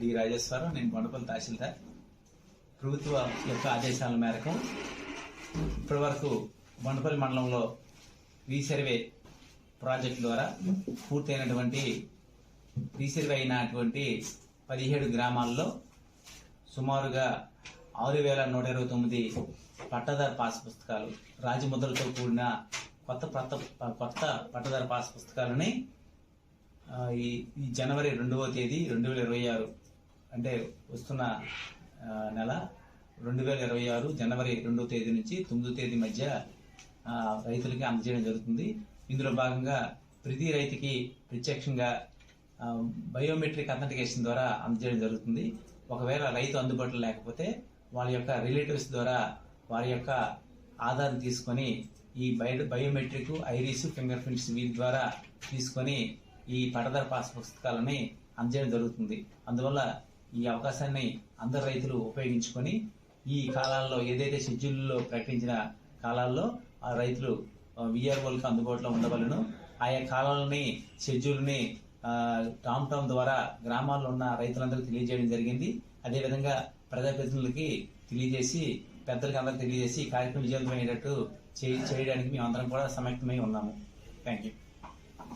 D Rajeswara Rao నేను కొండపల్లి తహసీల్దార్. ప్రభుత్వ యొక్క ఆదేశాల మేరకు ఇప్పటి వరకు బండపల్లి మండలంలో రీసర్వే ప్రాజెక్ట్ ద్వారా పూర్తయినటువంటి రీసర్వే అయినటువంటి పదిహేడు గ్రామాల్లో సుమారుగా ఆరు వేల నూట ఇరవై తొమ్మిది పట్టదారు పాస్ పుస్తకాలు రాజముద్రలతో కూడిన కొత్త కొత్త కొత్త పట్టదారు పాస్ పుస్తకాలని ఈ జనవరి రెండవ తేదీ రెండు వేల ఇరవై ఆరు అంటే వస్తున్న నెల రెండు వేల ఇరవై ఆరు జనవరి రెండవ తేదీ నుంచి తొమ్మిదో తేదీ మధ్య రైతులకి అందజేయడం జరుగుతుంది. ఇందులో భాగంగా ప్రతి రైతుకి ప్రత్యక్షంగా బయోమెట్రిక్ అథెంటికేషన్ ద్వారా అందజేయడం జరుగుతుంది. ఒకవేళ రైతు అందుబాటులో లేకపోతే వాళ్ళ యొక్క రిలేటివ్స్ ద్వారా వారి యొక్క ఆధార్ తీసుకొని ఈ bio biometric iris finger prints వీటి ద్వారా తీసుకొని ఈ పట్టదారు పాస్ పుస్తకాలని అందజేయడం జరుగుతుంది. అందువల్ల ఈ అవకాశాన్ని అందరు రైతులు ఉపయోగించుకొని ఈ కాలాల్లో ఏదైతే షెడ్యూల్లో ప్రకటించిన కాలాల్లో ఆ రైతులు విఆర్ఓలకు అందుబాటులో ఉండవలను. ఆయా కాలాలని షెడ్యూల్ని టామ్ టామ్ ద్వారా గ్రామాల్లో ఉన్న రైతులందరికీ తెలియజేయడం జరిగింది. అదేవిధంగా ప్రజాప్రతినిధులకి తెలియజేసి పెద్దలకి అందరికి తెలియజేసి కార్యక్రమం విజయవంతమయ్యేటట్టు చేయడానికి మేము అందరం కూడా సమైక్యమై ఉన్నాము. Thank you